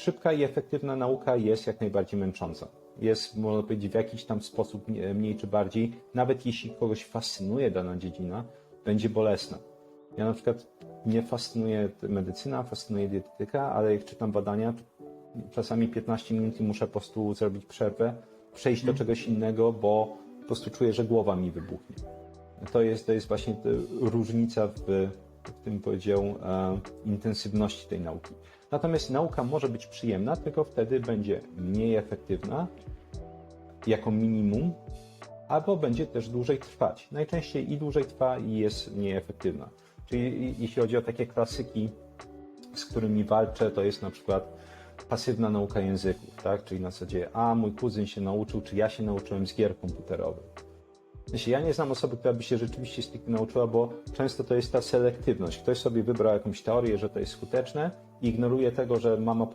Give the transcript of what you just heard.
szybka i efektywna nauka jest jak najbardziej męcząca. Jest, można powiedzieć, w jakiś tam sposób nie- mniej czy bardziej, nawet jeśli kogoś fascynuje dana dziedzina, będzie bolesna. Ja na przykład mnie fascynuje medycyna, fascynuje dietetyka, ale jak czytam badania, czasami 15 minut i muszę po prostu zrobić przerwę, przejść do czegoś innego, bo po prostu czuję, że głowa mi wybuchnie. To jest, to jest właśnie różnica w tym powiedział, e, intensywności tej nauki. Natomiast nauka może być przyjemna, tylko wtedy będzie mniej efektywna, jako minimum, albo będzie też dłużej trwać. Najczęściej i dłużej trwa i jest mniej efektywna. Czyli jeśli chodzi o takie klasyki, z którymi walczę, to jest na przykład pasywna nauka języków, tak? Czyli na zasadzie, a mój kuzyn się nauczył, czy ja się nauczyłem z gier komputerowych. Ja nie znam osoby, która by się rzeczywiście stricte nauczyła, bo często to jest ta selektywność. Ktoś sobie wybrał jakąś teorię, że to jest skuteczne i ignoruje tego, że mama